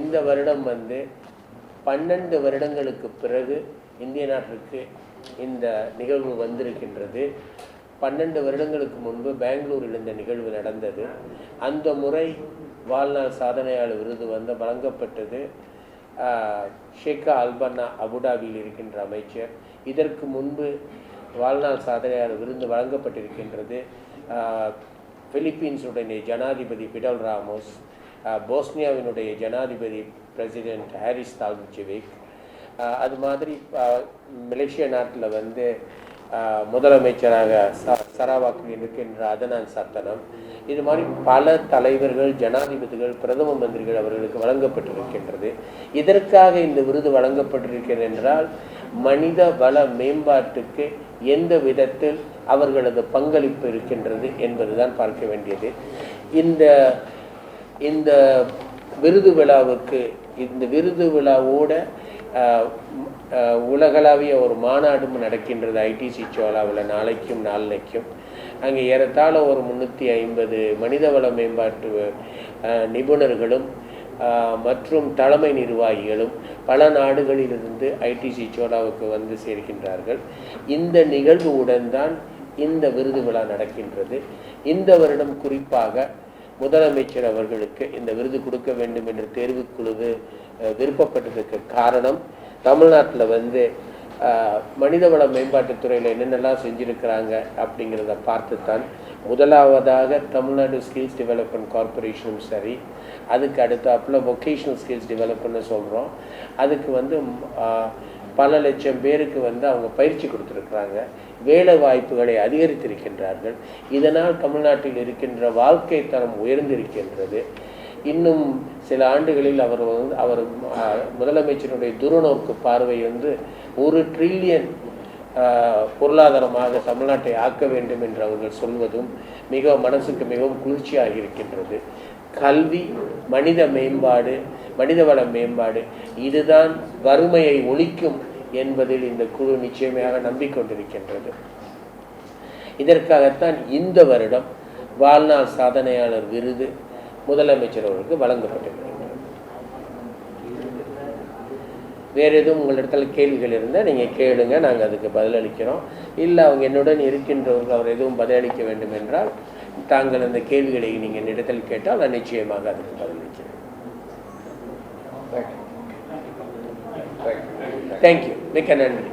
இந்த வருடம் வந்து பன்னெண்டு வருடங்களுக்கு பிறகு இந்திய நாட்டிற்கு இந்த நிகழ்வு வந்திருக்கின்றது. பன்னெண்டு வருடங்களுக்கு முன்பு பெங்களூரில் இந்த நிகழ்வு நடந்தது. அந்த முறை வாழ்நாள் சாதனையாளர் விருது வந்து வழங்கப்பட்டது. ஷேகா ஷேக்கா அல்பன்னா அபுடாபியில் இருக்கின்ற அமைச்சர். இதற்கு முன்பு வாழ்நாள் சாதனையாளர் விருது வழங்கப்பட்டிருக்கின்றது. பிலிப்பீன்ஸுடைய ஜனாதிபதி பிடல் ராமோஸ் போஸ்னியாவினுடைய ஜனாதிபதி பிரசிடென்ட் ஹாரிஸ் தால்ஜிவிக் அது மாதிரி மலேசிய நாட்டில் வந்து முதலமைச்சராக ச சராவாக்கில் இருக்கின்ற அதனான் சத்தனம். இது மாதிரி பல தலைவர்கள் ஜனாதிபதிகள் பிரதம மந்திரிகள் அவர்களுக்கு வழங்கப்பட்டிருக்கின்றது. இதற்காக இந்த விருது வழங்கப்பட்டிருக்கிறது என்றால் மனித வள மேம்பாட்டுக்கு எந்த விதத்தில் அவர்களது பங்களிப்பு இருக்கின்றது என்பதுதான் பார்க்க வேண்டியது. இந்த இந்த விருது விழாவுக்கு இந்த விருது விழாவோட உலகளாவிய ஒரு மாநாடும் நடக்கின்றது. ஐடிசி சோலாவில் நாளைக்கும் நாளைக்கும் அங்கே ஏறத்தாழ ஒரு முந்நூற்றி ஐம்பது மனிதவள மேம்பாட்டு நிபுணர்களும் மற்றும் தலைமை நிர்வாகிகளும் பல நாடுகளிலிருந்து ஐடிசி சோலாவுக்கு வந்து சேர்க்கின்றார்கள் இந்த நிகழ்வுடன் தான் இந்த விருது விழா நடக்கின்றது. இந்த வருடம் குறிப்பாக முதலமைச்சர் அவர்களுக்கு இந்த விருது கொடுக்க வேண்டும் என்று தேர்வுக்குழு அஹ், விருப்பப்பட்டதுக்கு காரணம் தமிழ்நாட்டில் வந்து மனிதவள மேம்பாட்டுத்துறையில் என்னென்னலாம் செஞ்சுருக்கிறாங்க அப்படிங்கிறத பார்த்துத்தான் முதலாவதாக தமிழ்நாடு ஸ்கில்ஸ் டெவலப்மெண்ட் கார்ப்பரேஷனும் சரி அதுக்கு அடுத்தாப்புல வொகேஷனல் ஸ்கில்ஸ் டெவலப்மெண்ட்னு சொல்கிறோம் அதுக்கு வந்து பல லட்சம் பேருக்கு வந்து அவங்க பயிற்சி கொடுத்துருக்குறாங்க. வேலை வாய்ப்புகளை அதிகரித்திருக்கின்றார்கள். இதனால் தமிழ்நாட்டில் இருக்கின்ற வாழ்க்கை தரம் உயர்ந்திருக்கின்றது. இன்னும் சில ஆண்டுகளில் அவர் வந்து அவர் முதலமைச்சருடைய துருநோக்கு பார்வை வந்து ஒரு ட்ரில்லியன் பொருளாதாரமாக தமிழ்நாட்டை ஆக்க வேண்டும் என்று அவர்கள் சொல்வதும் மிக மனசுக்கு மிகவும் குளிர்ச்சியாக இருக்கின்றது. கல்வி மனித மேம்பாடு மனிதவள மேம்பாடு இதுதான் வறுமையை ஒழிக்கும் என்பதில் இந்த குழு நிச்சயமாக நம்பிக்கொண்டிருக்கின்றது. இதற்காகத்தான் இந்த வருடம் வாழ்நாள் சாதனையாளர் விருது முதலமைச்சர் அவர்களுக்கு வழங்கப்பட்டிருக்கிறது. வேறு எதுவும் உங்களிடத்துல கேள்விகள் இருந்தால் நீங்கள் கேளுங்க நாங்கள் அதுக்கு பதிலளிக்கிறோம். இல்லை அவங்க என்னுடன் இருக்கின்றவர்கள் அவர் எதுவும் பதிலளிக்க வேண்டும் என்றால் தாங்கள் அந்த கேள்விகளை நீங்கள் என்னிடத்தில் கேட்டால் நான் நிச்சயமாக அதுக்கு பதிலளிக்கிறேன். தேங்க்யூ மிக்க நன்றி.